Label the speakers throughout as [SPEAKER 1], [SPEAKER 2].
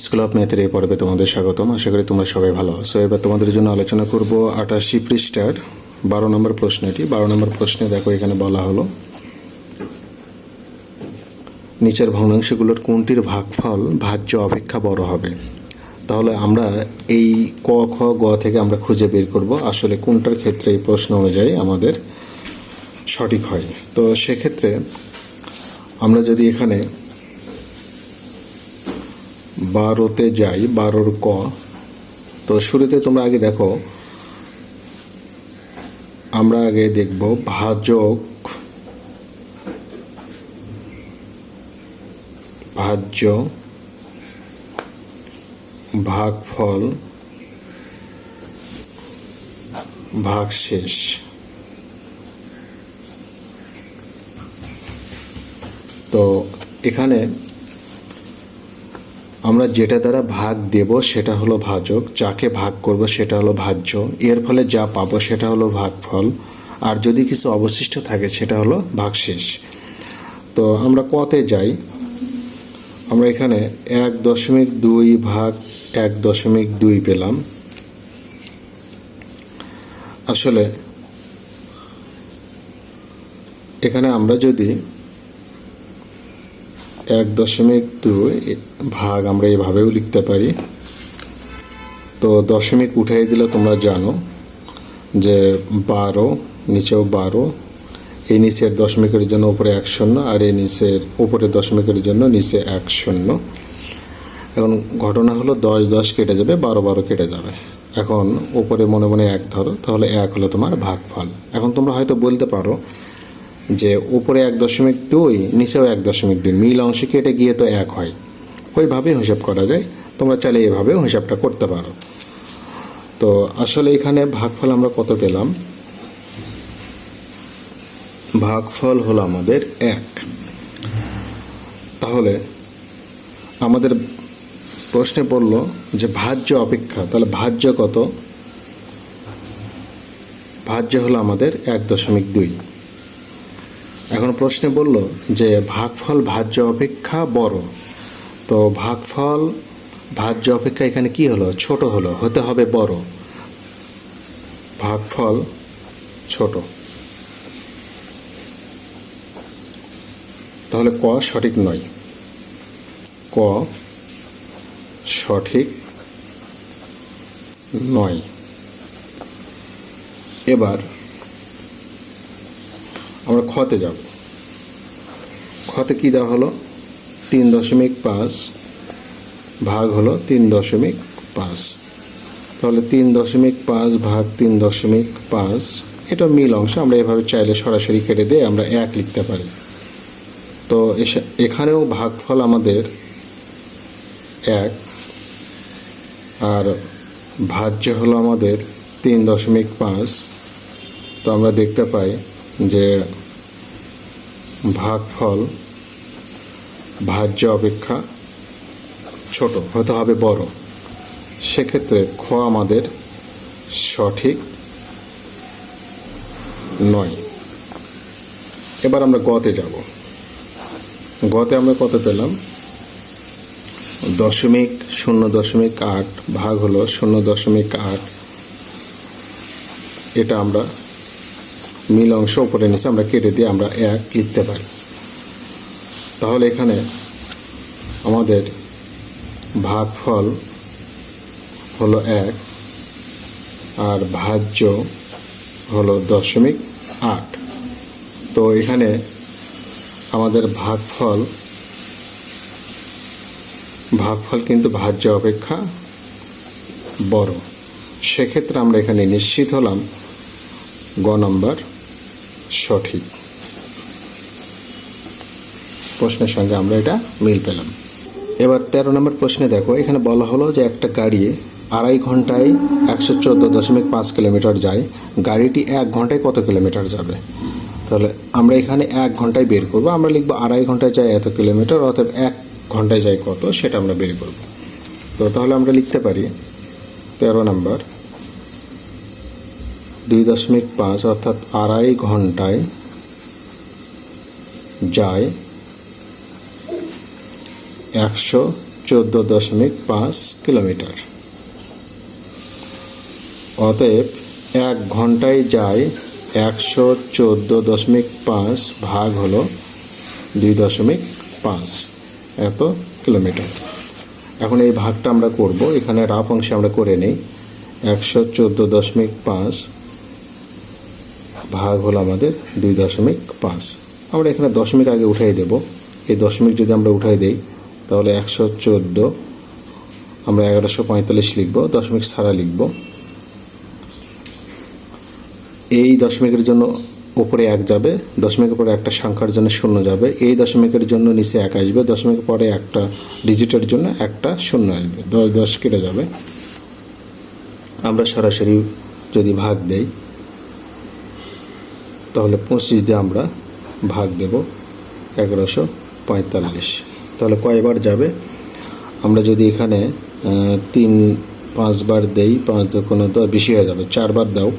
[SPEAKER 1] School of ম্যাথের এই পর্বে তোমাদের স্বাগতম। আশা করি তোমরা সবাই ভালো আছো। এবার তোমাদের জন্য আলোচনা করব আটাশি পৃষ্ঠার বারো নম্বর প্রশ্নটি। বারো নম্বর প্রশ্নে দেখো এখানে বলা হলো, নিচের ভগ্নাংশগুলোর কোনটির ভাগফল ভাজ্য অপেক্ষা বড় হবে? তাহলে আমরা এই ক, খ, গ থেকে আমরা খুঁজে বের করব। আসলে কোনটার ক্ষেত্রে এই প্রশ্ন অনুযায়ী আমাদের সঠিক হয়? তো সেক্ষেত্রে আমরা যদি এখানে বারোতে যাই, বারোর ক। তো শুরুতে তোমরা আগে দেখো, আমরা আগে দেখব ভাজক, ভাজ্য, ভাগফল, ভাগশেষ। তো এখানে আমরা যেটা দ্বারা ভাগ দেব সেটা হলো ভাজক, যাকে ভাগ করব সেটা হলো ভাজ্য, এর ফলে যা পাবো সেটা হলো ভাগফল, আর যদি কিছু অবশিষ্ট থাকে সেটা হলো ভাগশেষ। তো আমরা কতে যাই? আমরা এখানে এক দশমিক দুই ভাগ এক দশমিক দুই পেলাম। আসলে এখানে আমরা যদি এক দশমিক দুই ভাগ আমরা এভাবেও লিখতে পারি। তো দশমিক উঠাই দিলে তোমরা জানো যে বারো, নিচেও বারো, এই নিচের দশমিকের জন্য উপরে এক শূন্য আর এই নিচের উপরে দশমিকের জন্য নিচে এক শূন্য। এখন ঘটনা হলো দশ দশ কেটে যাবে, বারো বারো কেটে যাবে। এখন উপরে মনে মনে এক ধরো, তাহলে এক হলো তোমার ভাগফল। এখন তোমরা হয়তো বলতে পারো যে উপরে এক দশমিক দুই, নিচেও এক দশমিক দুই, মিল অংশে কেটে গিয়ে তো এক হয়। ওইভাবেই হিসাব করা যায়। তোমরা চাইলে এভাবেও হিসাবটা করতে পারো। তো আসলে এখানে ভাগফল আমরা কত পেলাম? ভাগফল হলো আমাদের এক। তাহলে আমাদের প্রশ্নে পড়ল যে ভাজ্য অপেক্ষা, তাহলে ভাজ্য কত? ভাজ্য হলো আমাদের এক দশমিক দুই। এখন প্রশ্নে বলল যে ভাগফল ভাজ্য অপেক্ষা বড়। তো ভাগফল ভাজ্য অপেক্ষা এখানে কি হলো? ছোট হলো, হতে হবে বড়। ভাগফল ছোট। তাহলে ক সঠিক নয়। ক সঠিক নয়। এবার আমরা খতে যাব। খতে কি দেওয়া হলো? তিন দশমিক পাঁচ ভাগ হলো তিন দশমিক পাঁচ। তাহলে তিন দশমিক পাঁচ ভাগ তিন দশমিক পাঁচ, এটা মিল অংশ, আমরা এভাবে চাইলে সরাসরি কেটে দিয়ে আমরা এক লিখতে পারি। তো এখানেও ভাগফল আমাদের এক, আর ভাজ্য হলো আমাদের তিন দশমিক পাঁচ। তো আমরা দেখতে পাই যে ভাগফল, ভাজ্য অপেক্ষা ছোট হতে হবে বড়। সেক্ষেত্রে খ আমাদের সঠিক নয়। এবার আমরা গতে যাব। গতে আমরা কত পেলাম? দশমিক শূন্য দশমিক আট ভাগ হলো শূন্য দশমিক আট। এটা আমরা মিল অংশ উপরে নিচে আমরা কেটে দিয়ে আমরা এক লিখতে পারি। তাহলে এখানে আমাদের ভাগফল হলো এক, আর ভাজ্য হলো দশমিক আট। তো এখানে আমাদের ভাগফল ভাগফল কিন্তু ভাজ্য অপেক্ষা বড়। সেক্ষেত্রে আমরা এখানে নিশ্চিত হলাম গ নম্বর। সঠিক। প্রশ্নের সঙ্গে আমরা এটা মিল পেলাম। এবার তেরো নম্বর প্রশ্নে দেখো, এখানে বলা হলো যে একটা গাড়ি আড়াই ঘন্টায় একশো চোদ্দ দশমিক পাঁচ কিলোমিটার যায়। গাড়িটি এক ঘন্টায় কত কিলোমিটার যাবে? তাহলে আমরা এখানে এক ঘন্টায় বের করব। আমরা লিখব আড়াই ঘন্টায় যায় এত কিলোমিটার অর্থাৎ এক ঘন্টায় যায় কত, সেটা আমরা বের করব। তো তাহলে আমরা লিখতে পারি তেরো নম্বর দুই দশমিক পাঁচ অর্থাৎ আড়াই ঘন্টায় যায় একশো চোদ্দ দশমিক পাঁচ কিলোমিটার। অতএব এক ঘন্টায় যায় একশো চোদ্দ দশমিক পাঁচ ভাগ হলো দুই দশমিক পাঁচ এত কিলোমিটার। এখন এই ভাগটা আমরা করব। এখানে রাফ অংশে আমরা করে নিই। একশো চোদ্দ দশমিক পাঁচ ভাগ হলো আমাদের দুই দশমিক পাঁচ। আমরা এখানে দশমিক আগে উঠাই দেব। এই দশমিক যদি আমরা উঠাই দেই, তাহলে একশো চোদ্দ, আমরা এগারোশো পঁয়তাল্লিশ লিখব, দশমিক ছাড়া লিখব। এই দশমিকের জন্য উপরে এক যাবে, দশমিকের পরে একটা সংখ্যার জন্য শূন্য যাবে, এই দশমিকের জন্য নিচে এক আসবে, দশমিকের পরে একটা ডিজিটের জন্য একটা শূন্য আসবে, দশ দশ কেটে যাবে। আমরা সরাসরি যদি ভাগ দেই তাহলে পঁচিশ দিয়ে আমরা ভাগ দেব এগারোশো পঁয়তাল্লিশ। তাহলে কয়বার যাবে? আমরা যদি এখানে তিন পাঁচবার দেই, পাঁচ কোনো দশ, বেশি হয়ে যাবে, চারবার দাও।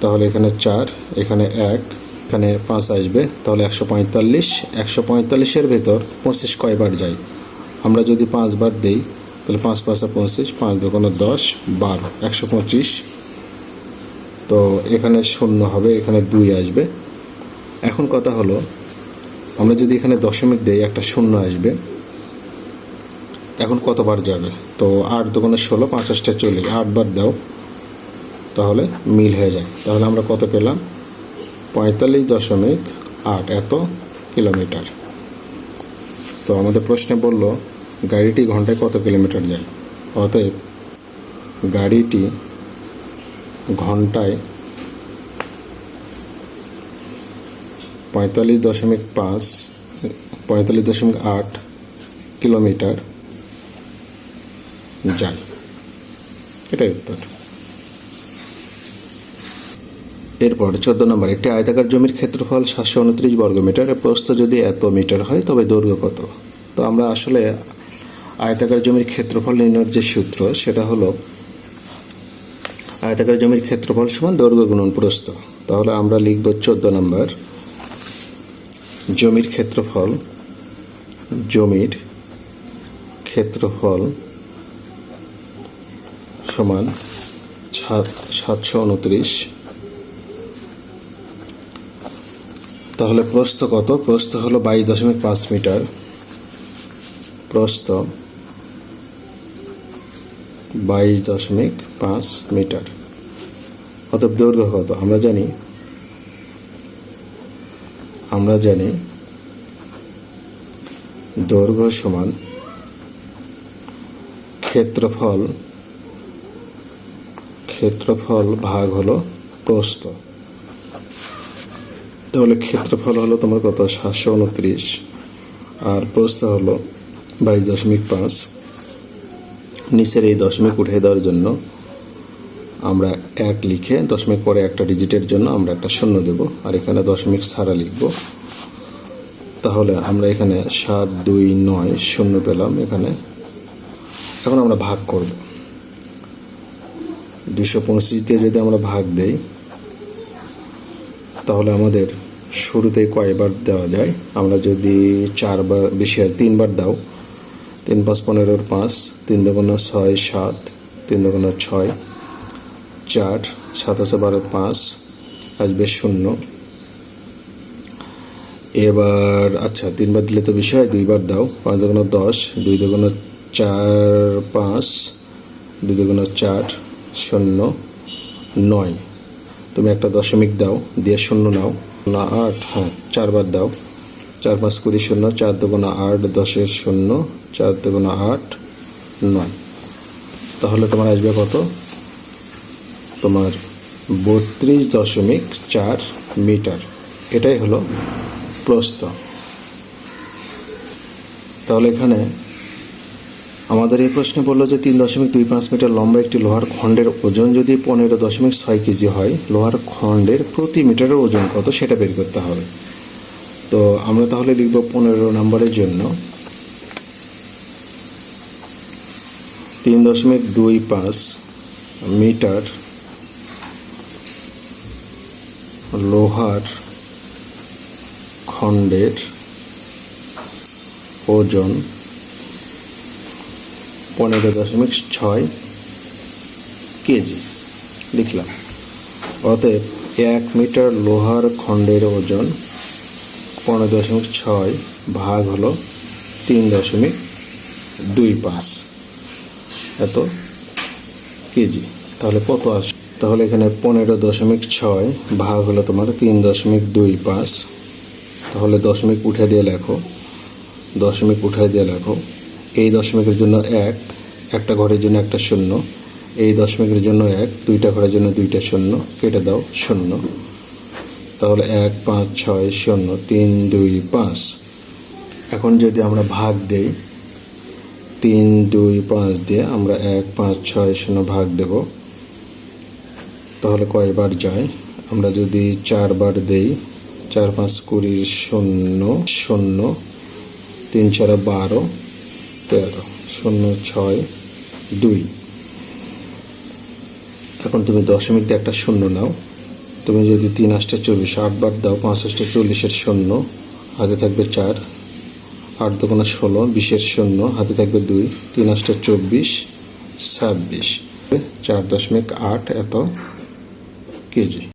[SPEAKER 1] তাহলে এখানে চার, এখানে এক, এখানে পাঁচ আসবে, তাহলে একশো পঁয়তাল্লিশ। একশো পঁয়তাল্লিশের ভেতর পঁচিশ কয়বার যায়? আমরা যদি পাঁচবার দেই, তাহলে পাঁচ পাঁচা পঁচিশ, পাঁচ দোকানো দশ, বারো, একশো পঁচিশ। তো এখানে শূন্য হবে, এখানে দুই আসবে। এখন কথা হলো, আমরা যদি এখানে দশমিক দেই, একটা শূন্য আসবে। এখন কতবার যাবে? তো আট দোকানে ষোলো, পঞ্চাশটা চল্লিশ। আটবার দাও, তাহলে মিল হয়ে যায়। তাহলে আমরা কত পেলাম? পঁয়তাল্লিশ দশমিক আট, এত কিলোমিটার। তো আমাদের প্রশ্নে বলল, গাড়িটি ঘন্টায় কত কিলোমিটার যায়? অতএব গাড়িটি ঘন্টায় পঁয়তাল্লিশ দশমিক পাঁচ, পঁয়তাল্লিশ দশমিক আট কিলোমিটার যায় এটাই উত্তর। এরপর চোদ্দ নম্বর, একটি আয়তাকার জমির ক্ষেত্রফল সাতশো উনত্রিশ বর্গমিটার। প্রস্থ যদি এত মিটার হয়, তবে দৈর্ঘ্য কত? তো আমরা আসলে আয়তাকার জমির ক্ষেত্রফল নির্ণয়ের যে সূত্র, সেটা হলো আয়তাকার জমির ক্ষেত্রফল সমান দৈর্ঘ্য গুণন প্রস্থ। তাহলে আমরা লিখব চোদ্দ নম্বর। জমির ক্ষেত্রফল জমির ক্ষেত্রফল সমান সাতশো উনত্রিশ। তাহলে প্রস্থ কত? প্রস্থ হলো বাইশ দশমিক পাঁচ মিটার। প্রস্থ বাইশ দশমিক পাঁচ মিটার। অতএব দৈর্ঘ্য কত? আমরা জানি আমরা জানি দৈর্ঘ্য সমান ক্ষেত্রফল ক্ষেত্রফল ভাগ হলো প্রস্থ। তাহলে ক্ষেত্রফল হলো তোমার কত? সাতশো উনত্রিশ। আর প্রস্থ হলো বাইশ দশমিক পাঁচ। নিচের এই দশমিক উঠে দেওয়ার জন্য আমরা এক লিখে দশমিক পরে একটা ডিজিটের জন্য আমরা একটা শূন্য দেব, আর এখানে দশমিক ছাড়া লিখব। তাহলে আমরা এখানে সাত, দুই, নয়, শূন্য পেলাম এখানে। এখন আমরা ভাগ করব। দুশো পঁচিশ দিয়ে যদি আমরা ভাগ দেই, তাহলে আমাদের শুরুতেই কয়বার দেওয়া যায়? আমরা যদি চারবার, বেশি হয় তিনবার দাও। তিন পাঁচ পনেরোর পাঁচ, তিন দুগুণ ছয়, সাত, তিন দুগুণ ছয় চার, সাতাশে বারো পাঁচ, আসবে শূন্য। এবার আচ্ছা তিনবার দিলে তো বেশি হয়, দুইবার দাও। পাঁচ দুগুণ দশ, দুই দুগুণ চার পাঁচ, দুই দুগুণ চার শূন্য নয়। তুমি একটা দশমিক দাও, দিয়ে শূন্য নাও। না আট হ্যাঁ চারবার দাও। চার পাঁচ কুড়ি শূন্য, চার দুগুণা আট দশের শূন্য, চার দুগুণা আট নয়। তাহলে তোমার আসবে কত? তোমার বত্রিশ দশমিক চার মিটার। এটাই হলো প্রস্থ। তাহলে এখানে আমাদের এই প্রশ্নে বলল যে তিন দশমিক দুই পাঁচ মিটার লম্বা একটি লোহার খণ্ডের ওজন যদি পনেরো দশমিক ছয় কেজি হয়, লোহার খণ্ডের প্রতি মিটারের ওজন কত সেটা বের করতে হবে। তো আমরা তাহলে লিখব পনেরো নম্বরের জন্য। তিন দশমিক দুই পাঁচ মিটার লোহার খণ্ডের ওজন পনেরো দশমিক ছয় কেজি। লিখলাম। অতএব এক মিটার লোহার খণ্ডের ওজন পনেরো দশমিক ছয় ভাগ হলো তিন দশমিক দুই পাঁচ। এত কেজি। তাহলে কত আসে তাহলে এখানে পনেরো দশমিক ছয় ভাগ হলো তোমার তিন দশমিক দুই পাঁচ। তাহলে দশমিক উঠে দিয়ে লেখো। দশমিক উঠে দিয়ে লেখো। এই দশমিকের জন্য এক, একটা ঘরের জন্য একটা শূন্য। এই দশমিকের জন্য এক, দুইটা ঘরের জন্য দুইটা শূন্য। কেটে দাও, শূন্য। তাহলে এক, পাঁচ, ছয়, শূন্য, তিন, দুই, পাঁচ। এখন যদি আমরা ভাগ দেই, তিন, দুই, পাঁচ দিয়ে আমরা এক, পাঁচ, ছয়, শূন্য ভাগ দেব। তাহলে কয়বার যায়? আমরা যদি চারবার দেই, চার পাঁচ কুড়ি শূন্য শূন্য, তিন চার বারো, তেরো, শূন্য ছয়, দুই। এখন তুমি দশমিকতে একটা শূন্য নাও। তুমি যদি তিন আটটা চব্বিশ আটবার দাও, পাঁচ আটটা চল্লিশের শূন্য, হাতে থাকবে চার। আট দোকানে ষোলো, বিশের শূন্য, হাতে থাকবে দুই। তিন আটটা চব্বিশ, ছাব্বিশ। চার দশমিক আট এত। কেজি